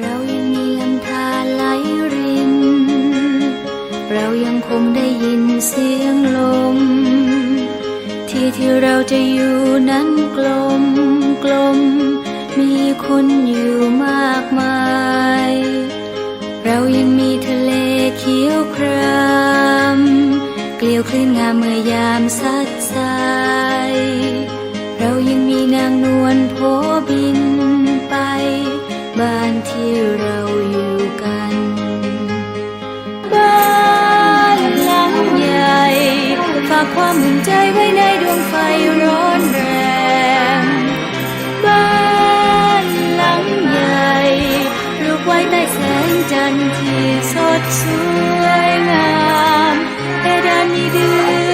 เรายังมีลำธารไหลริน เรายังคงได้ยินเสียงลม ที่ที่เราจะอยู่นั้นกลมกลม มีคนอยู่มากมาย เรายังมีทะเลเขียวครามเกลียวคลื่นงามเมื่อยามซัดสาย เรายังมีนางนวลโผบิน ความอุ่นใจไว้ในดวงไฟร้อนแรง บ้านหลังใหญ่ปลูกไว้ใต้แสงจันทร์ที่สดสวยงามแต่ดันมีเดือน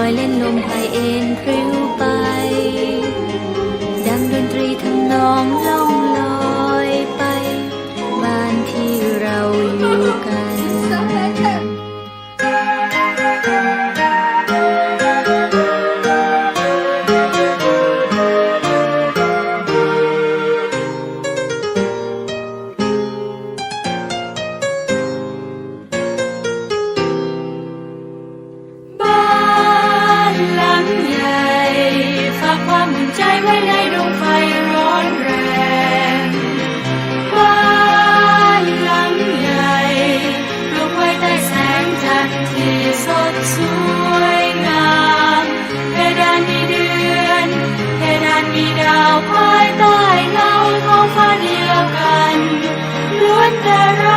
อยเล่นนมพาเอ็นพริ้วไป ดังดนตรีทำนองล่อง da da